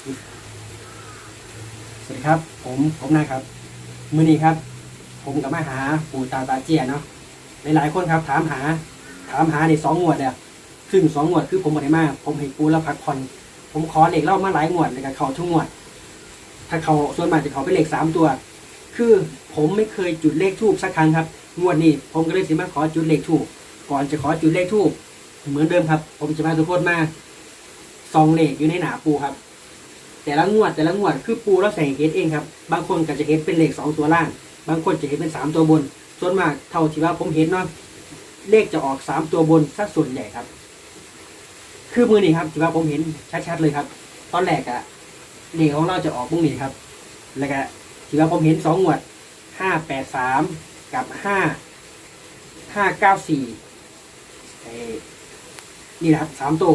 สวัสดีครับ ผมผมนายครับมือนี้ครับ ผมกับมาหาปู่ตาตาเจียเนาะหลายๆคนครับ ถามหา ถามหาในสองงวดเลยซึ่งสองงวดคือผมบ่ได้มาผมเห็นปูแล้วพักผ่อนผมขอเหล็กเล่ามาหลายงวดเลยกับเขาทุกงวด ถ้าเขาส่วนมากจะเขาเป็นเหล็กสามตัว คือผมไม่เคยจุดเลขทูบสักครั้งครับ งวดนี้ผมก็เลยสิมาขอจุดเลขทูบก่อนจะขอจุดเลขทูบเหมือนเดิมครับ ผมจะมาทุกคนมาซองเลขอยู่ในหนาปูครับ แต่ละงวดแต่ละงวดคือปูแล้วใส่เฮ็ดเองครับ บางคนก็จะเฮ็ดเป็นเลขสองตัวล่าง บางคนจะเห็นเป็นสามตัวบน ส่วนมากเท่าที่ว่าผมเห็นเนาะเลขจะออกสามตัวบนสักส่วนใหญ่ครับ คือมือนี่ครับที่ว่าผมเห็นชัดๆเลยครับ ตอนแรกอะเลขของเราจะออกพรุ่งนี้ครับ แล้วก็ที่ว่าผมเห็นสองงวดห้าแปดสามกับห้าห้าเก้าสี่นี่นะครับสามตัว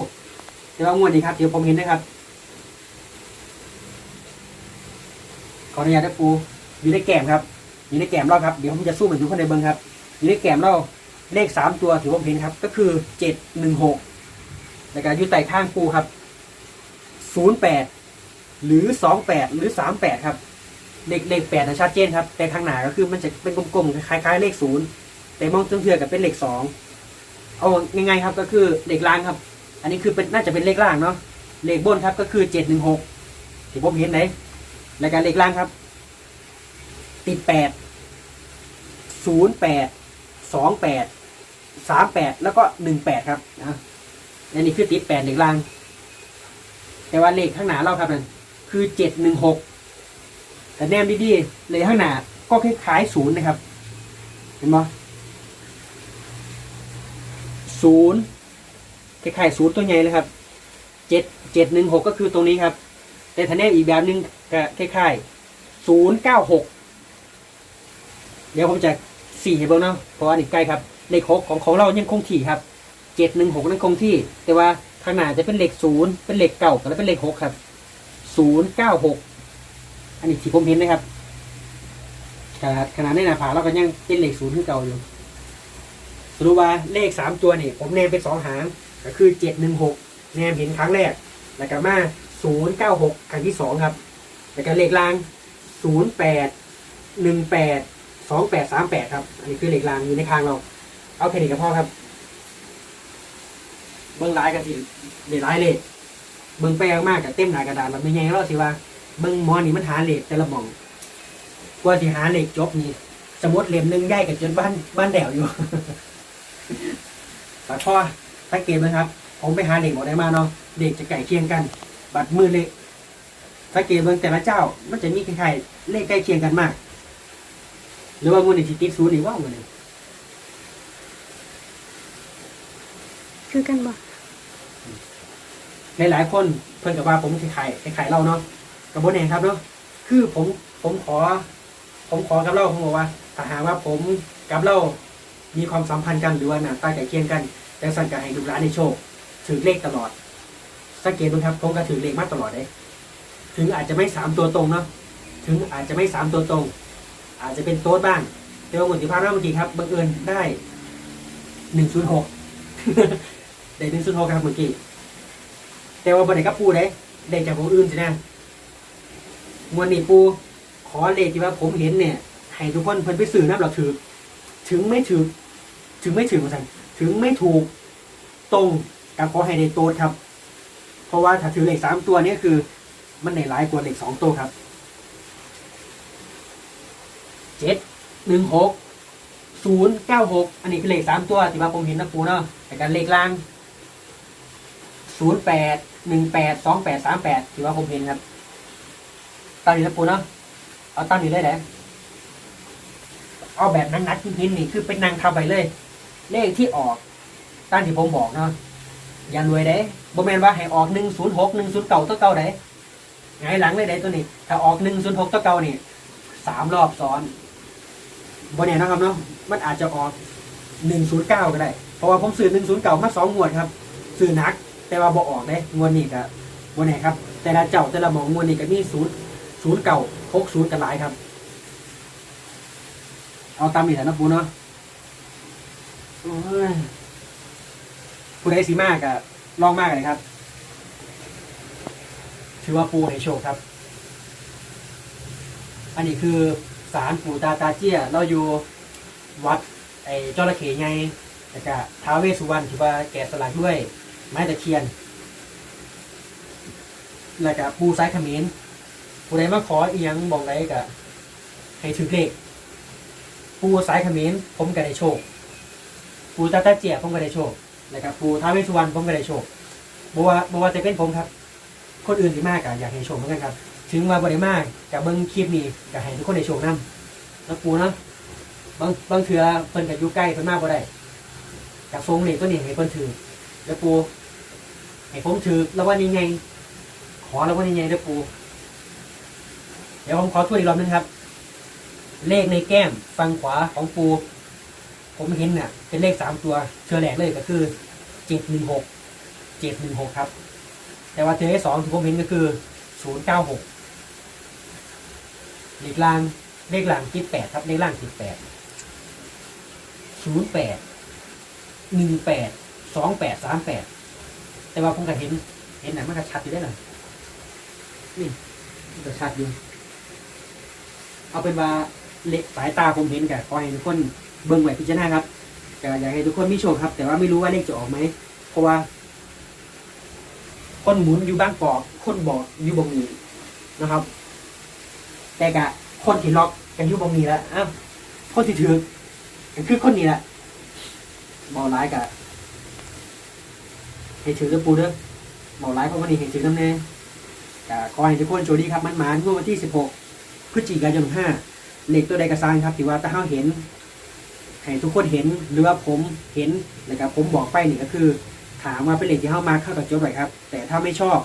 แต่ว่างวดนี้ครับเดี๋ยวผมเห็นนะครับ ขออนุญาตนะปูอยู่ในแกมครับอยู่ในแกมเราครับเดี๋ยวผมจะสู้เหมือนทุกคนในเบิ้งครับอยู่ในแกมเราเลขสามตัวถือว่าเห็นครับ ก็คือเจ็ดหนึ่งหกแล้วก็อยู่ใต้ข้างปูครับศูนย์แปดหรือสองแปดหรือสามแปดครับเลขเลขแปดนะชัดเจนครับ แต่ข้างหน้าก็คือมันจะเป็นกลมๆคล้ายๆ เลขศูนย์แต่มองเทือๆกับเป็นเลขสองเอาง่ายๆครับก็คือเลขล่างครับ อันนี้คือเป็นน่าจะเป็นเลขล่างเนาะเลขบนครับก็คือเจ็ดหนึ่งหกที่ผมเห็นไหน รายการเลขล่างครับ ติดแปดศูนย์แปดสองแปดสามแปดแล้วก็หนึ่งแปดครับนะอันนี้คือติดแปดเลขล่าง แต่ว่าเลขข้างหน้าเราครับนั่นคือเจ็ดหนึ่งหกแต่แนมดีๆเลขข้างหน้าก็คล้ายๆศูนย์นะครับ เห็นไหมศูนย์คล้ายๆศูนย์ตัวใหญ่เลยครับเจ็ดเจ็ดหนึ่งหกก็คือตรงนี้ครับ แต่ถ้าแนบอีกแบบหนึ่งก็คล้ายๆศูนย์เก้าหกเดี๋ยวผมจะสี่ให้เบิ่งเนาะเพราะว่านี่ใกล้ครับเลขหกของของเรายังคงที่ครับเจ็ดหนึ่งหกนั่นคงที่ แต่ว่าข้างหน้าจะเป็นเลขศูนย์เป็นเลขเก่าแล้วเป็นเลขหกครับศูนย์เก้าหกอันนี้ที่ผมเห็นนะครับขนาดขนาดในหน้าผาเราก็ยังเป็นเลขศูนย์ที่เก่าอยู่สรุปว่าเลขสามตัวนี่ผมแนมเป็นสองหาง ก็คือเจ็ดหนึ่งหกแนมเห็นครั้งแรก แล้วก็มา ศูนย์เก้าหกครั้งที่สองครับ แล้วก็เลขล่างศูนย์แปดหนึ่งแปดสองแปดสามแปดครับ อันนี้คือเลขล่างอยู่ในคางเรา เอาแค่นี้ก็พอครับ เบิ้งร้ายกันสิเดี๋ยวร้ายเลยเบิ้งแปลงมากกับเต็มหนากระดาษเราไม่ไงเราสิว่า เบิ้งมอนี่มันหาเลขแต่ละหมองกว่าสิหาเลขจบนี่สมมติเล่มหนึ่งย่ายกับจนบ้านบ้านแดวอยู่แต่พ่อสังเกตไหมครับ ผมไปหาเลขหมดได้มาเนาะเลขจะไก่เคียงกัน บัตรมือเลขสังเกตเบิ่งแต่ละเจ้า มันจะมีคล้ายๆเลขใกล้เคียงกันมาก หรือว่ามือนี่สิติดศูนย์นี่ว่ามือนี่คือกันบ่หลายๆคนเพิ่นกับว่าผมคล้ายๆคล้ายๆเราเนาะกับโบแนงครับเนาะคือผมผมขอ ผมขอกับเราผมบอกว่าถ้าหากว่าผมกับเรามีความสัมพันธ์กันหรือว่าหน้าตาใกล้เคียงกันแต่สั่งการให้ลูกหลานในโชคถือเลขตลอด สังเกตดูครับผมก็ถือเลขมาตลอดเลยถึงอาจจะไม่สามตัวตรงเนาะถึงอาจจะไม่สามตัวตรง อาจจะเป็นโต๊ดบ้างแต่ว่าหมดที่พาราเมื่อกี้ครับบังเอิญได้หนึ่งศูนย์หกได้หนึ่งศูนย์หกครับเมื่อกี้แต่ว่าบันไดกับปูได้ได้จากของอื่นสินะมวนนี้ปูขอเลขที่ว่าผมเห็นเนี่ยให้ทุกคนเพิ่นไปสื่อน้ำเราถือถึงไม่ถือ ถึงไม่ถือมาสั่นถึงไม่ถูกตรงกับขอให้ในโต๊ดครับ เพราะว่าถ้าถือเหลขสามตัวนี้คือมันในร้ายกว่าเหลขสองตัวครับเจ็ดหนึ่งหกศูนย์เก้าหกอันนี้คือเลขสามตัวที่ว่าผมเห็นนะปูเนาะแต่การเลขล่างศูนย์แปดหนึ่งแปดสองแปดสามแปดที่ว่าผมเห็นครับตั้งนี้นะปูเนาะเอาตั้งนี้เลยแหละเอาแบบนั้นนัดๆหินนี่คือเป็นนางทำไปเลย เลขที่ออกตั้งที่ผมบอกเนาะ อย่ารวยเด้บ่แมนว่าให้ออกหนึ่งศูนย์หกหนึ่งศูนย์เก่าตัวเก่าเด้ไงหลังเลยเด้ตัวนี้ ถ้าออกหนึ่งศูนย์หกตัวเก่านี่สามรอบซ้อนบ่แน่เนะครับเนาะมันอาจจะออกหนึ่งศูนย์เก้าก็ได้ เพราะว่าผมซื้อหนึ่งศูนย์เก่ามาสองงวดครับซื้อนัก แต่ว่าบ่ออกเด้งวดนี้ก็บ่แน่ครับ แต่ละเจ้าแต่ละหมองงวดนี้ก็มีศูนย์ศูนย์เก่าหกศูนย์กันหลายครับ เอาตามอีกแถวนะปูเนาะโอ้ย ผู้ใดสีมากอะลองมากเลยครับ ถือว่าปูให้โชคครับ อันนี้คือสารปู่ตาตาเจี้ยเราอยู่วัดไอ้จระเข้ไงแล้วก็ท้าวเวสสุวรรณที่ว่าแกะสลักด้วย ไม้ตะเคียน แล้วก็ปูสายขมิ้นผู้ใดมาขอเอียงบอกไรก็ให้ถือเลขปูสายขมิ้นผมก็ได้โชค ปูตาตาเจียผมก็ได้โชค แล้วก็ปูท้าวเวสสุวรรณผมก็ได้โชคบัวาบัวาจะเป็นผมครับ คนอื่นที่มากก็อยากให้โชคเหมือนกันครับ ถึงว่าบริมากกับเบิ้งคลิปนี้ก็ให้ทุกคนได้โชคนํแล้วปูเนาะบางบางเถื่อเพิ่นกับอยู่ใกล้เพิ่นมากบ่ได้กับทรงเหล็กตัวนี้ให้เพิ่นถือแล้วปูให้ผมถือแล้ววันนี้ไง ขอแล้ววันนี้ไงเด้อปู เดี๋ยวผมขอทวนอีกรอบนึงครับ เลขในแก้มฝั่งขวาของปู ผมเห็นน่ะเป็นเลขสามตัวเชื่อแหลกเลยก็คือเจ็ดหนึ่งหกเจ็ดหนึ่งหกครับ แต่ว่าเจอเลขสองที่ผมเห็นก็คือศูนย์เก้าหกเลขล่างเลขล่างคิดแปดครับเลขล่างคิดแปดศูนย์แปดหนึ่งแปดสองแปดสามแปดแต่ว่าผมก็เห็น เห็นหนังมันก็ชัดอยู่ได้หน่อยนี่มันก็ชัดอยู่ เอาเป็นว่าเล็กสายตาผมเห็นกับขอให้ทุกคน เบิ่งไว้พิจารณาครับก็อยากให้ทุกคนมีโชคครับ แต่ว่าไม่รู้ว่าเลขจะออกไหมเพราะว่า คนหมุนอยู่บ้างกอกคนบอกอยู่บงนี้นะครับ แต่กะคนที่ล็อกกันอยู่บงนี้แล้วอ้าวคนที่ถือก็คือคนนี้แหละบอร้ายกะให้ถือกับปูเด้อบอร้ายเพราะวันนี้ให้ถือน้ำแน่กะขอให้ทุกคนโชคดีครับมันหมานเมื่อวันที่สิบหกพฤศจิกายนห้าเล็กตัวใดกระซางครับที่ว่าถ้าเราเห็น ให้ทุกคนเห็นหรือว่าผมเห็นนะครับผมบอกไปนี่ก็คือ ถามว่าเป็นเหล็กที่เข้ามาเข้ากับจบไว้ครับ แต่ถ้าไม่ชอบ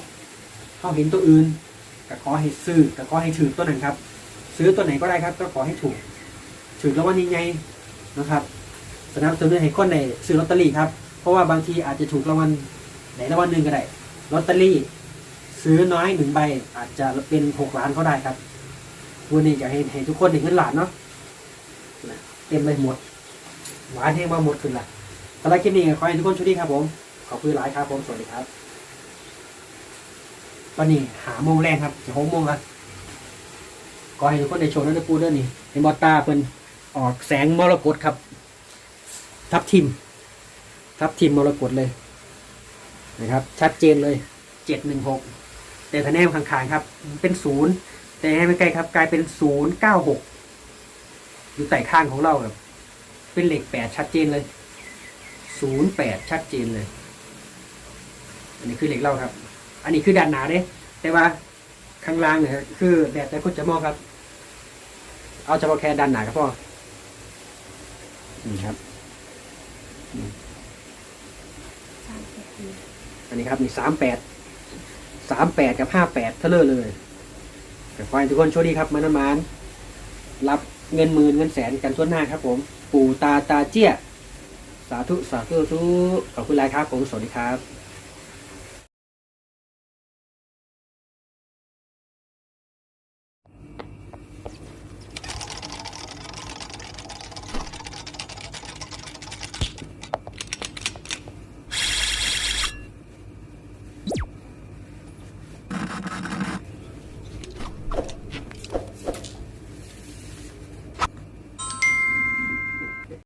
เข้าเห็นตัวอื่นก็ขอให้ซื้อก็ขอให้ถือตัวนั้นครับ ซื้อตัวไหนก็ได้ครับ ก็ขอให้ถูกถือแล้ววันนี้ไงนะครับสนับสนุนให้คนในซื้อลอตเตอรี่ครับ เพราะว่าบางทีอาจจะถูกรางวัลไหนรางวัลหนึ่งก็ได้ลอตเตอรี่ ซื้อน้อยหนึ่งใบ อาจจะเป็นหกล้านก็ได้ครับวันนี้จะให้ให้ทุกคนเห็นเงินหลานเนาะนะเต็มเลยหมด หวานแห้งมาหมดขึ้นละสำหรับคลิปนี้ขอให้ทุกคนโชคดีครับผม ขอบคุณหลายครับผมสวัสดีครับตอนนี้หาโมงแรงครับจะหกโมงละขอให้ทุกคนได้โชว์นั่นได้ปูด้วยนี่เห็นบอตาเป็นออกแสงมรกตครับ ทับทิม ทับทิมมรกตเลยนะครับ ชัดเจนเลยเจ็ดหนึ่งหกแต่ถ้าแนมข้างๆครับ เป็นศูนย์แต่ให้ไม่ใกล้ครับ กลายเป็นศูนย์เก้าหกอยู่ใต้ข้างของเราแบบ เป็นเหล็กแปดชัดเจนเลยศูนย์แปดชัดเจนเลย อันนี้คือเหล็กเล่าครับ อันนี้คือด้านหนาเด้แต่ว่าข้างล่างเนี่ยคือแดดแต่คนจะมองครับ เอาเฉพาะแค่ด้านหนาก็พอนี่ครับสามแปดหนึ่งอันนี้ครับนี่สามแปดสามแปดกับห้าแปดเท่าเลยเลยแต่ขอให้ทุกคนโชคดีครับมานำมานรับเงินหมื่นเงินแสนกันทั่วหน้าครับผม ปู่ตาตาเจี้ย สาธุ สาธุสาธุขอบคุณหลายครับผมสวัสดีครับ